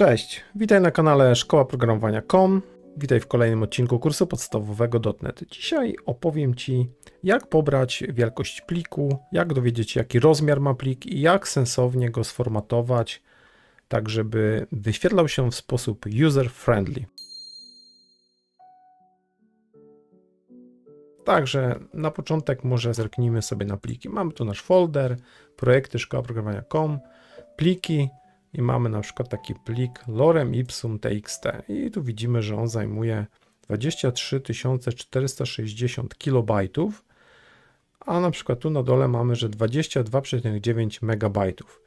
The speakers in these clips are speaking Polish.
Cześć, witaj na kanale Szkoła Programowania.com. Witaj w kolejnym odcinku kursu podstawowego .NET. Dzisiaj opowiem Ci, jak pobrać wielkość pliku, jak dowiedzieć się, jaki rozmiar ma plik i jak sensownie go sformatować, tak żeby wyświetlał się w sposób user-friendly. Także na początek może zerknijmy sobie na pliki. Mamy tu nasz folder, projekty szkoła programowania.com, pliki i mamy na przykład taki plik lorem ipsum txt i tu widzimy, że on zajmuje 23 460 kilobajtów, a na przykład tu na dole mamy, że 22,9 megabajtów.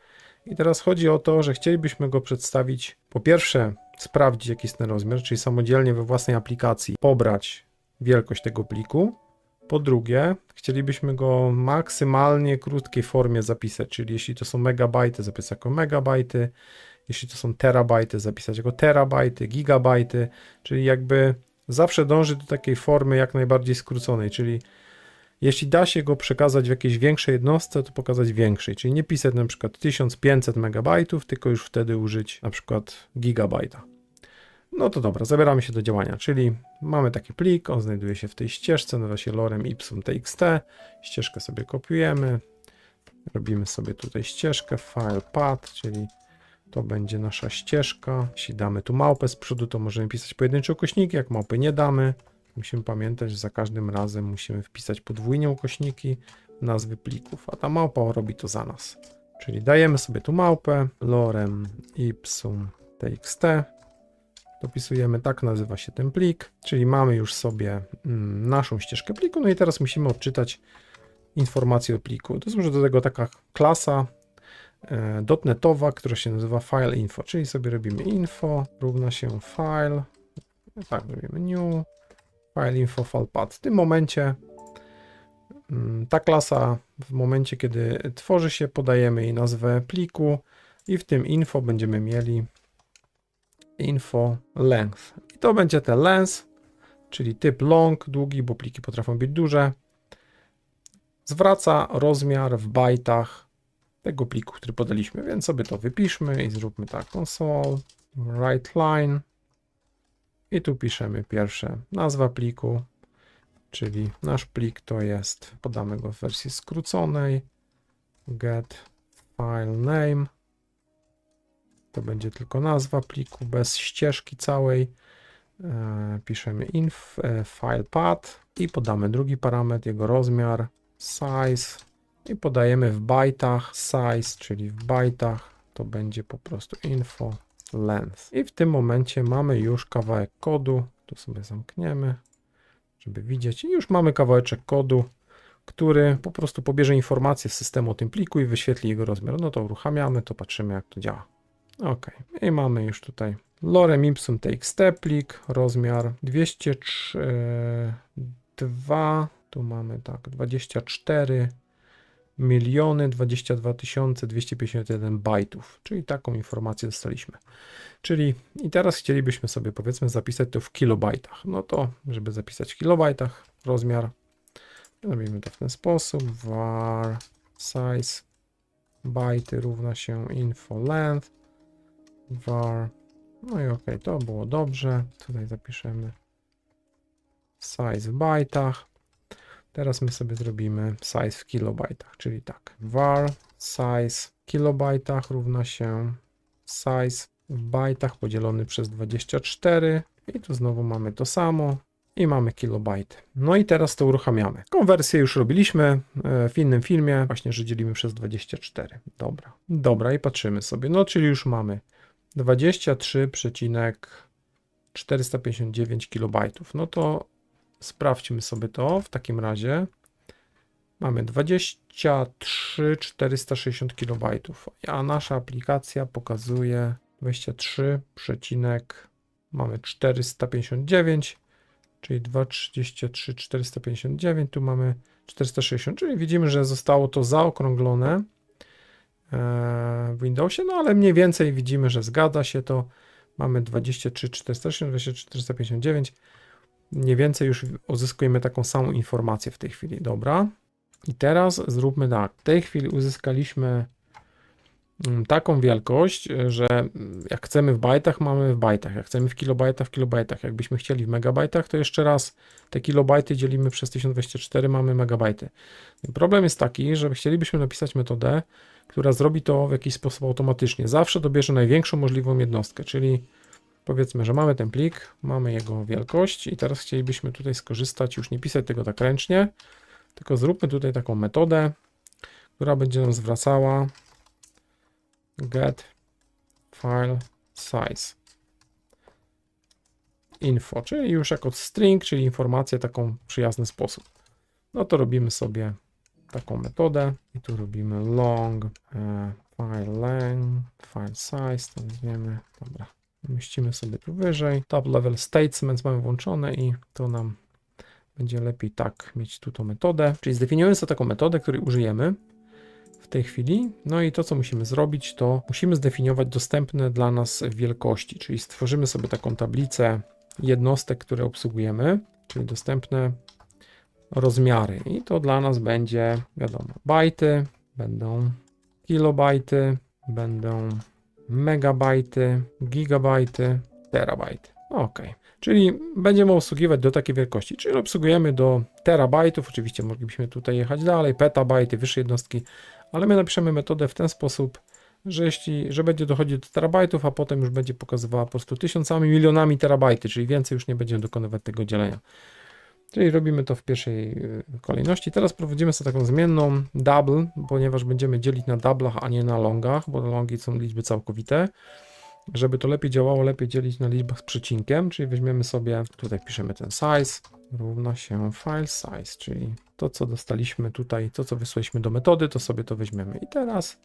I teraz chodzi o to, że chcielibyśmy go przedstawić, po pierwsze sprawdzić jaki jest ten rozmiar, czyli samodzielnie we własnej aplikacji pobrać wielkość tego pliku, po drugie, chcielibyśmy go maksymalnie krótkiej formie zapisać, czyli jeśli to są megabajty, zapisać jako megabajty, jeśli to są terabajty, zapisać jako terabajty, gigabajty, czyli jakby zawsze dąży do takiej formy jak najbardziej skróconej, czyli jeśli da się go przekazać w jakiejś większej jednostce, to pokazać większej, czyli nie pisać na przykład 1500 megabajtów, tylko już wtedy użyć na przykład gigabajta. No to dobra, zabieramy się do działania, czyli mamy taki plik, on znajduje się w tej ścieżce, nazywa się lorem ipsum txt, ścieżkę sobie kopiujemy, robimy sobie tutaj ścieżkę, file path, czyli to będzie nasza ścieżka. Jeśli damy tu małpę z przodu, to możemy pisać pojedyncze ukośniki, jak małpy nie damy, musimy pamiętać, że za każdym razem musimy wpisać podwójnie ukośniki nazwy plików, a ta małpa robi to za nas. Czyli dajemy sobie tu małpę, lorem ipsum txt, dopisujemy, tak nazywa się ten plik, czyli mamy już sobie mm, naszą ścieżkę pliku, no i teraz musimy odczytać informacje o pliku. To jest do tego taka klasa e, dotnetowa, która się nazywa file info, czyli sobie robimy info, równa się file, tak, robimy new, file info, file path. W tym momencie mm, ta klasa, w momencie kiedy tworzy się, podajemy jej nazwę pliku i w tym info będziemy mieli info length. I to będzie ten length, czyli typ long, długi, bo pliki potrafią być duże. Zwraca rozmiar w bajtach tego pliku, który podaliśmy, więc sobie to wypiszmy i zróbmy tak console write line i tu piszemy pierwsze nazwa pliku, czyli nasz plik to jest, podamy go w wersji skróconej get file name to będzie tylko nazwa pliku bez ścieżki całej. E, piszemy inf e, file path i podamy drugi parametr, jego rozmiar, size i podajemy w bajtach size, czyli w bajtach to będzie po prostu info length. I w tym momencie mamy już kawałek kodu, tu sobie zamkniemy, żeby widzieć i już mamy kawałeczek kodu, który po prostu pobierze informacje z systemu o tym pliku i wyświetli jego rozmiar. No to uruchamiamy, to patrzymy jak to działa. Ok, i mamy już tutaj lorem ipsum txt plik, rozmiar 202, tu mamy tak 24 miliony 22 251 bajtów, czyli taką informację dostaliśmy. Czyli i teraz chcielibyśmy sobie powiedzmy zapisać to w kilobajtach. No to, żeby zapisać w kilobajtach rozmiar, robimy to w ten sposób, var size bajty równa się info length var. No i ok, to było dobrze. Tutaj zapiszemy size w bajtach. Teraz my sobie zrobimy size w kilobajtach, czyli tak. var size w kilobajtach równa się size w bajtach podzielony przez 24 i tu znowu mamy to samo i mamy kilobajty. No i teraz to uruchamiamy. Konwersję już robiliśmy e, w innym filmie, właśnie, że dzielimy przez 24. Dobra, dobra i patrzymy sobie. No czyli już mamy 23,459 KB. No to sprawdźmy sobie to w takim razie. Mamy 23,460 KB, a nasza aplikacja pokazuje 23, mamy 459, czyli 233,459, tu mamy 460, czyli widzimy, że zostało to zaokrąglone w Windowsie, no ale mniej więcej widzimy, że zgadza się to. Mamy 23 408, 23 459. Mniej więcej już uzyskujemy taką samą informację w tej chwili. Dobra. I teraz zróbmy tak. W tej chwili uzyskaliśmy mm, taką wielkość, y, że mm, jak chcemy w bajtach, mamy w bajtach, jak chcemy w kilobajtach, w kilobajtach. Jakbyśmy chcieli w megabajtach, to jeszcze raz te kilobajty dzielimy przez 1024, mamy megabajty. Problem jest taki, że chcielibyśmy napisać metodę, która zrobi to w jakiś sposób automatycznie. Zawsze dobierze największą możliwą jednostkę, czyli powiedzmy, że mamy ten plik, mamy jego wielkość i teraz chcielibyśmy tutaj skorzystać, już nie pisać tego tak ręcznie, tylko zróbmy tutaj taką metodę, która będzie nam zwracała get file size info, czyli już jako string, czyli informację taką w przyjazny sposób. No to robimy sobie taką metodę i tu robimy long e, file length, file size, to weźmiemy, dobra, umieścimy sobie tu wyżej, top level statements mamy włączone i to nam będzie lepiej tak mieć tu tą metodę, czyli zdefiniujemy sobie taką metodę, której użyjemy w tej chwili. No i to, co musimy zrobić, to musimy zdefiniować dostępne dla nas wielkości, czyli stworzymy sobie taką tablicę jednostek, które obsługujemy, czyli dostępne rozmiary. I to dla nas będzie, wiadomo, bajty, będą kilobajty, będą megabajty, gigabajty, terabajty. Ok, czyli będziemy obsługiwać do takiej wielkości, czyli obsługujemy do terabajtów, oczywiście moglibyśmy tutaj jechać dalej, petabajty, wyższe jednostki, ale my napiszemy metodę w ten sposób, że jeśli, że będzie dochodzić do terabajtów, a potem już będzie pokazywała po prostu tysiącami, milionami terabajty, czyli więcej już nie będziemy dokonywać tego dzielenia. Czyli robimy to w pierwszej y, kolejności. Teraz prowadzimy sobie taką zmienną double, ponieważ będziemy dzielić na doublach, a nie na longach, bo longi są liczby całkowite. Żeby to lepiej działało, lepiej dzielić na liczbach z przecinkiem, czyli weźmiemy sobie, tutaj piszemy ten size, równa się file size, czyli to, co dostaliśmy tutaj, to, co wysłaliśmy do metody, to sobie to weźmiemy. I teraz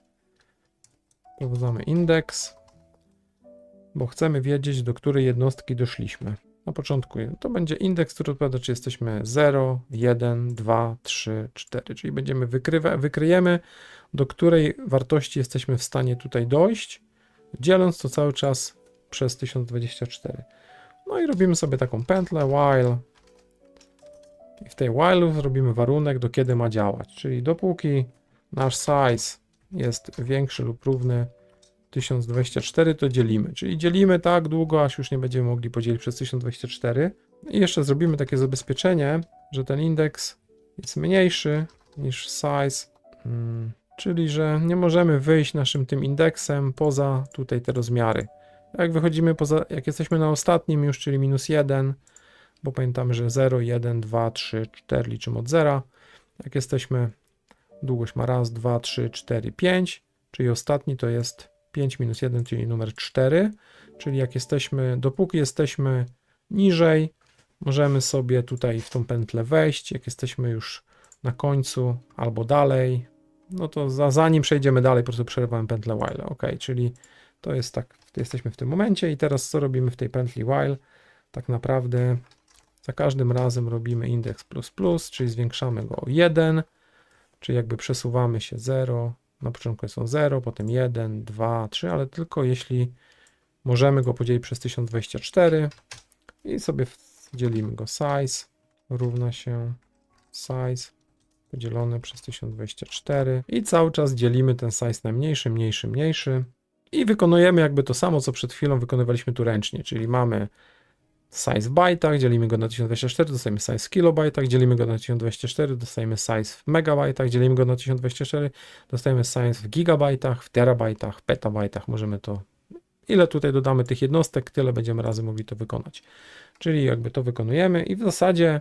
wprowadzamy indeks, bo chcemy wiedzieć, do której jednostki doszliśmy. Na początku to będzie indeks, który odpowiada, czy jesteśmy 0, 1, 2, 3, 4, czyli będziemy wykrywa, wykryjemy, do której wartości jesteśmy w stanie tutaj dojść, dzieląc to cały czas przez 1024. No i robimy sobie taką pętlę while. I w tej while zrobimy warunek, do kiedy ma działać, czyli dopóki nasz size jest większy lub równy 1024 to dzielimy, czyli dzielimy tak długo, aż już nie będziemy mogli podzielić przez 1024. I jeszcze zrobimy takie zabezpieczenie, że ten indeks jest mniejszy niż size, hmm, czyli że nie możemy wyjść naszym tym indeksem poza tutaj te rozmiary. Jak wychodzimy poza, jak jesteśmy na ostatnim już, czyli minus 1, bo pamiętamy, że 0, 1, 2, 3, 4 liczymy od 0. Jak jesteśmy, długość ma raz, 2, 3, 4, 5, czyli ostatni to jest 5 minus 1, czyli numer 4, czyli jak jesteśmy, dopóki jesteśmy niżej, możemy sobie tutaj w tą pętlę wejść, jak jesteśmy już na końcu albo dalej, no to za, zanim przejdziemy dalej, po prostu przerywamy pętlę while, ok, czyli to jest tak, jesteśmy w tym momencie i teraz co robimy w tej pętli while? Tak naprawdę za każdym razem robimy indeks plus plus, czyli zwiększamy go o 1, czyli jakby przesuwamy się 0, na początku są 0, potem 1, 2, 3, ale tylko jeśli możemy go podzielić przez 1024 i sobie dzielimy go size równa się size podzielone przez 1024 i cały czas dzielimy ten size na mniejszy, mniejszy, mniejszy i wykonujemy jakby to samo, co przed chwilą wykonywaliśmy tu ręcznie, czyli mamy size w bajtach, dzielimy go na 1024, dostajemy size w kilobajtach, dzielimy go na 1024, dostajemy size w megabajtach, dzielimy go na 1024, dostajemy size w gigabajtach, w terabajtach, petabajtach, możemy to, ile tutaj dodamy tych jednostek, tyle będziemy razy mogli to wykonać. Czyli jakby to wykonujemy i w zasadzie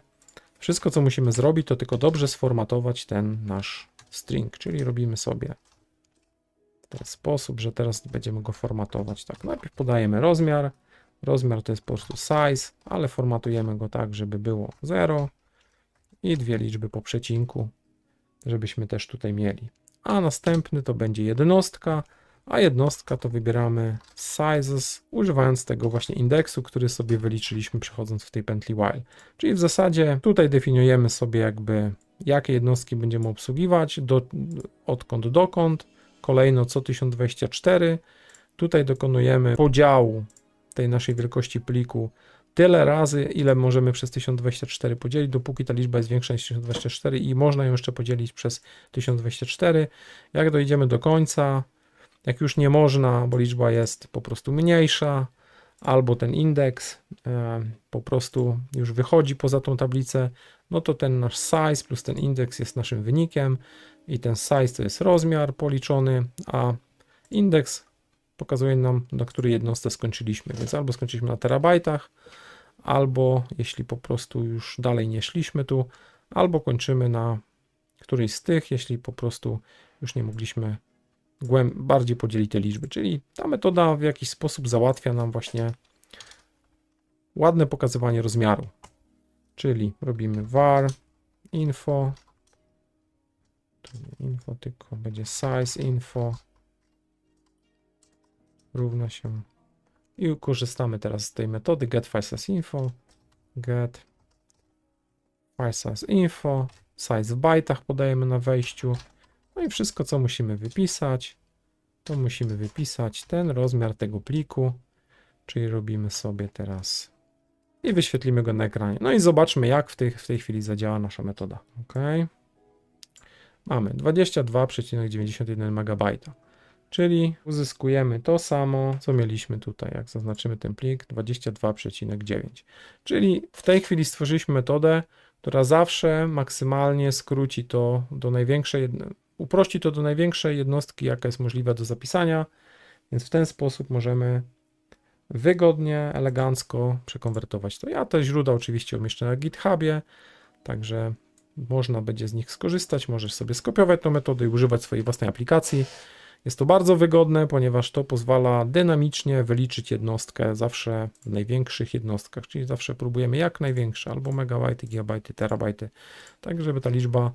wszystko, co musimy zrobić, to tylko dobrze sformatować ten nasz string, czyli robimy sobie w ten sposób, że teraz będziemy go formatować tak. Najpierw podajemy rozmiar, Rozmiar to jest po prostu size, ale formatujemy go tak, żeby było 0 i dwie liczby po przecinku, żebyśmy też tutaj mieli. A następny to będzie jednostka, a jednostka to wybieramy sizes, używając tego właśnie indeksu, który sobie wyliczyliśmy przechodząc w tej pętli while. Czyli w zasadzie tutaj definiujemy sobie jakby jakie jednostki będziemy obsługiwać, do, odkąd dokąd, kolejno co 1024. Tutaj dokonujemy podziału tej naszej wielkości pliku tyle razy, ile możemy przez 1024 podzielić, dopóki ta liczba jest większa niż 1024 i można ją jeszcze podzielić przez 1024. Jak dojdziemy do końca, Jak już nie można, bo liczba jest po prostu mniejsza, albo ten indeks e, po prostu już wychodzi poza tą tablicę, no to ten nasz size plus ten indeks jest naszym wynikiem i ten size to jest rozmiar policzony, a indeks pokazuje nam, na której jednostce skończyliśmy, więc albo skończyliśmy na terabajtach, albo jeśli po prostu już dalej nie szliśmy tu, albo kończymy na którejś z tych, jeśli po prostu już nie mogliśmy bardziej podzielić te liczby. Czyli ta metoda w jakiś sposób załatwia nam właśnie ładne pokazywanie rozmiaru. Czyli robimy var info, info, tylko będzie size info równa się i korzystamy teraz z tej metody get file size info, get file size info, size w bajtach podajemy na wejściu, no i wszystko co musimy wypisać, to musimy wypisać ten rozmiar tego pliku, czyli robimy sobie teraz i wyświetlimy go na ekranie. No i zobaczmy jak w tej, w tej chwili zadziała nasza metoda. OK. Mamy 22,91 MB, czyli uzyskujemy to samo, co mieliśmy tutaj, jak zaznaczymy ten plik 22,9. Czyli w tej chwili stworzyliśmy metodę, która zawsze maksymalnie skróci to do największej, uprości to do największej jednostki, jaka jest możliwa do zapisania, więc w ten sposób możemy wygodnie, elegancko przekonwertować to. Ja te źródła oczywiście umieszczę na GitHubie, także można będzie z nich skorzystać, możesz sobie skopiować tą metodę i używać swojej własnej aplikacji. Jest to bardzo wygodne, ponieważ to pozwala dynamicznie wyliczyć jednostkę zawsze w największych jednostkach, czyli zawsze próbujemy jak największe, albo megabajty, gigabajty, terabajty, tak żeby ta liczba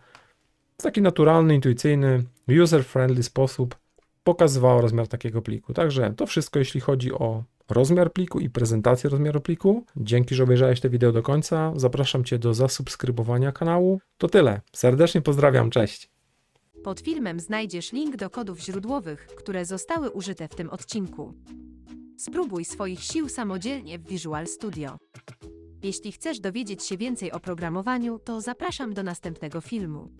w taki naturalny, intuicyjny, user-friendly sposób pokazywała rozmiar takiego pliku. Także to wszystko, jeśli chodzi o rozmiar pliku i prezentację rozmiaru pliku. Dzięki, że obejrzałeś to wideo do końca. Zapraszam Cię do zasubskrybowania kanału. To tyle. Serdecznie pozdrawiam, cześć. Pod filmem znajdziesz link do kodów źródłowych, które zostały użyte w tym odcinku. Spróbuj swoich sił samodzielnie w Visual Studio. Jeśli chcesz dowiedzieć się więcej o programowaniu, to zapraszam do następnego filmu.